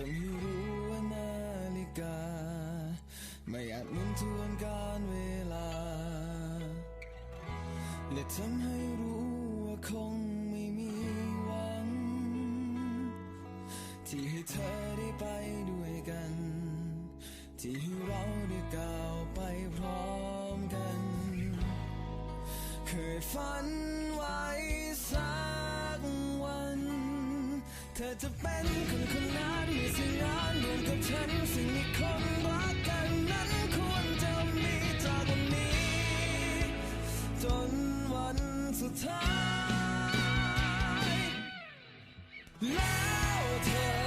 ทำให้รู้ว่านาฬิกา ไม่อาจหมุนทวนการเวลา และทำให้รู้ว่าคงไม่มีหวัง ที่ให้เธอได้ไปด้วยกัน ที่ให้เราได้ก้าวไปพร้อมกัน เคยฝันไว้สัก เธอจะเป็นคนคนนั้นมีสิ่งนั้นรวมกับฉันสิ่งที่คนรักกันนั้นควรจะมีจากวันนี้ จนวันสุดท้าย แล้วเธอ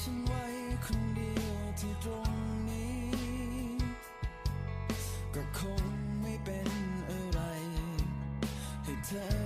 ฉันไว้คนเดียวที่ตรงนี้ ก็คงไม่เป็นอะไรให้เธอ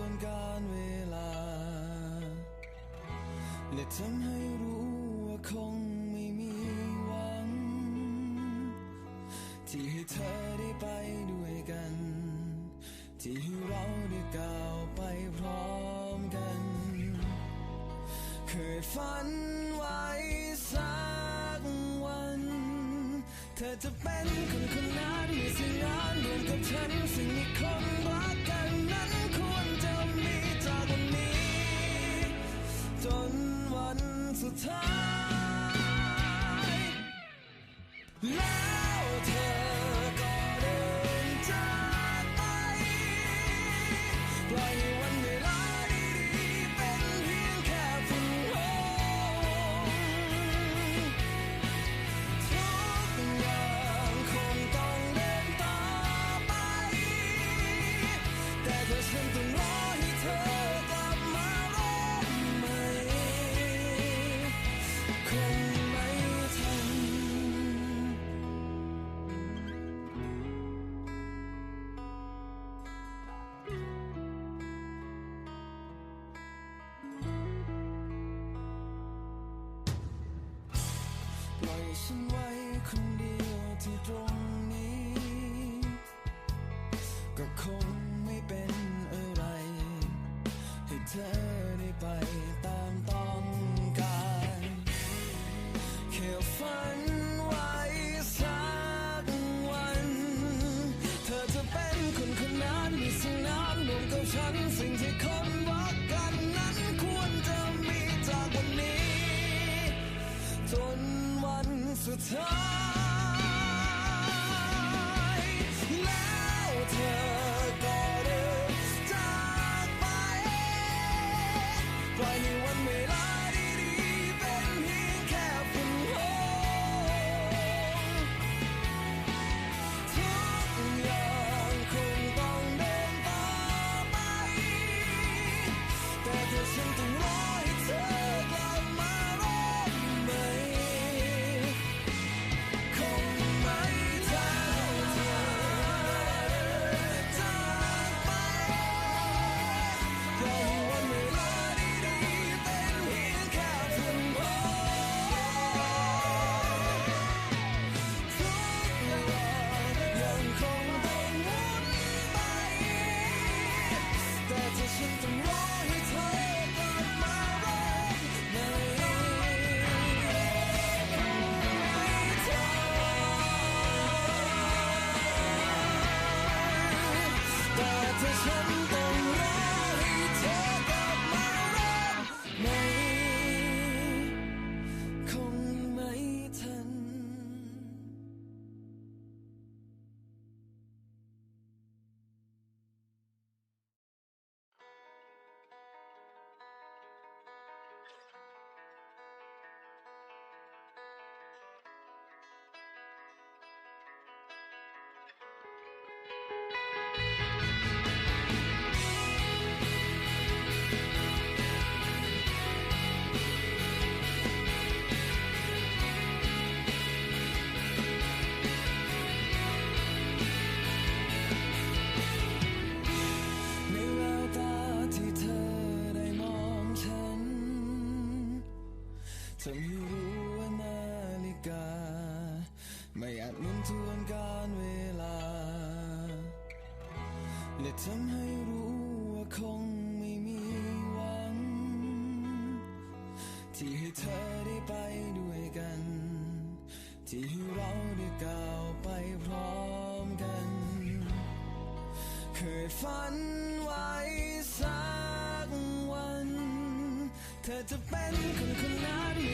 วนการเวลา และทำให้รู้ว่าคงไม่มีหวัง ที่ให้เธอได้ไปด้วยกัน ที่ให้เราได้ก้าวไปพร้อมกัน เคยฝันไว้สักวัน เธอจะเป็นคนคนนั้นมีสิ่งนั้นรวมกับฉันสิ ปล่อยฉันไว้คนเดียวที่ตรงนี้ ก็คงไม่เป็นอะไรให้เธอ สุดท้ายแล้วเธอก็เดินจากไปปล่อยให้วันเวลาดีๆเป็นเพียงแค่ฝุ่นหงทุกอย่างคงต้องเดินต่อไป แต่เธอฉันต้องรอ Just ทำให้รู้ว่านาฬิกา ไม่อาจหมุนทวนการเวลา และทำให้รู้ว่าคงไม่มีหวัง ที่ให้เธอได้ไปด้วยกัน ที่ให้เราได้ก้าวไปพร้อมกัน เคยฝันไว้สักวัน เธอจะเป็นคนคนนั้น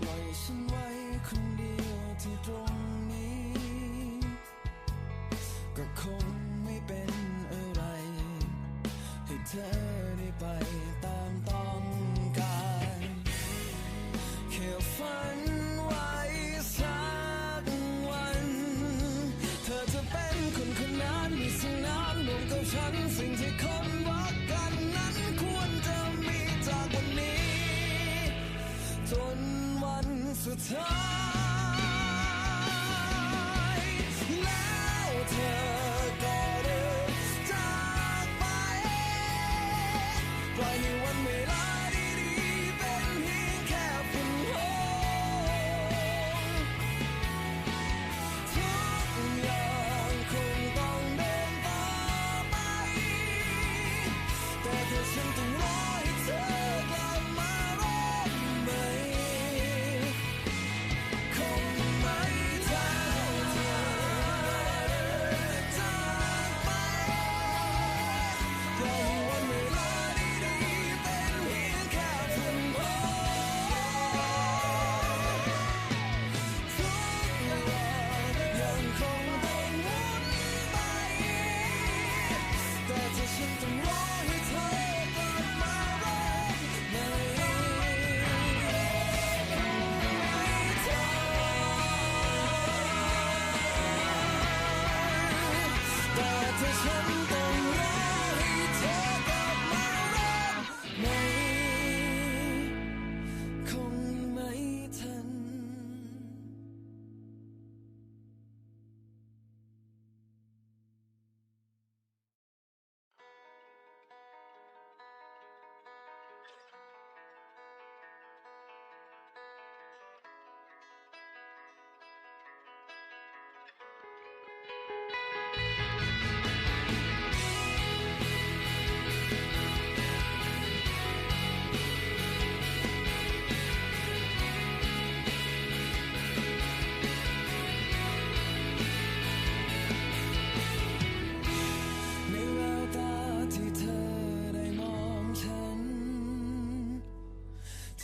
ปล่อยฉันไว้คนเดียวที่ตรงนี้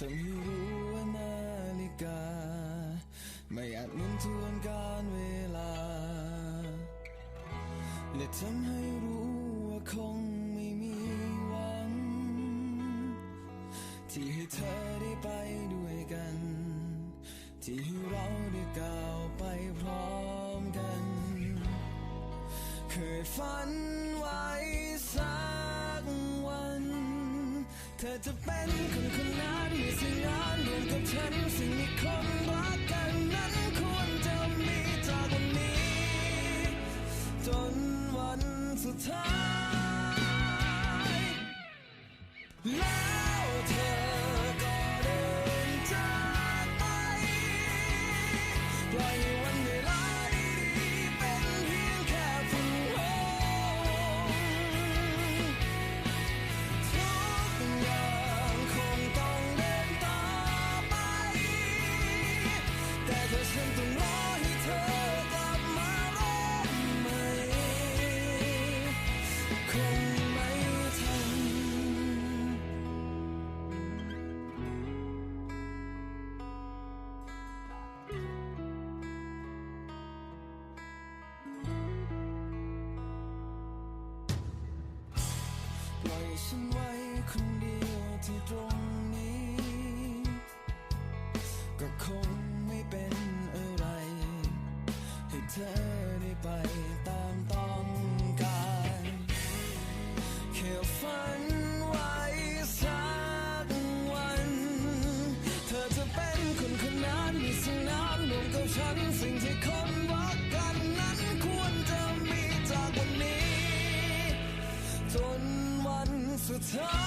ทำให้รู้ว่านาฬิกา ไม่อาจหมุนทวนการเวลา และทำให้รู้ว่าคงไม่มีหวัง ที่ให้เธอได้ไปด้วยกัน ที่ให้เราได้ก้าวไปพร้อมกัน เคยฝัน เธอจะเป็นคนคนนั้นมีสิ่งงานรวมกับฉันสิ่งที่คนรักกันนั้นควรจะมีจากวันนี้ จนวันสุดท้าย ฉันไว้คนเดียวที่ตรงนี้ ก็คงไม่เป็นอะไร ให้เธอได้ไปตามต้องการแค่ฝันไว้สักวัน เธอจะเป็นคนคนนั้นมีสิ่งนั้นรวมกับฉันสิ่งที่คน สุ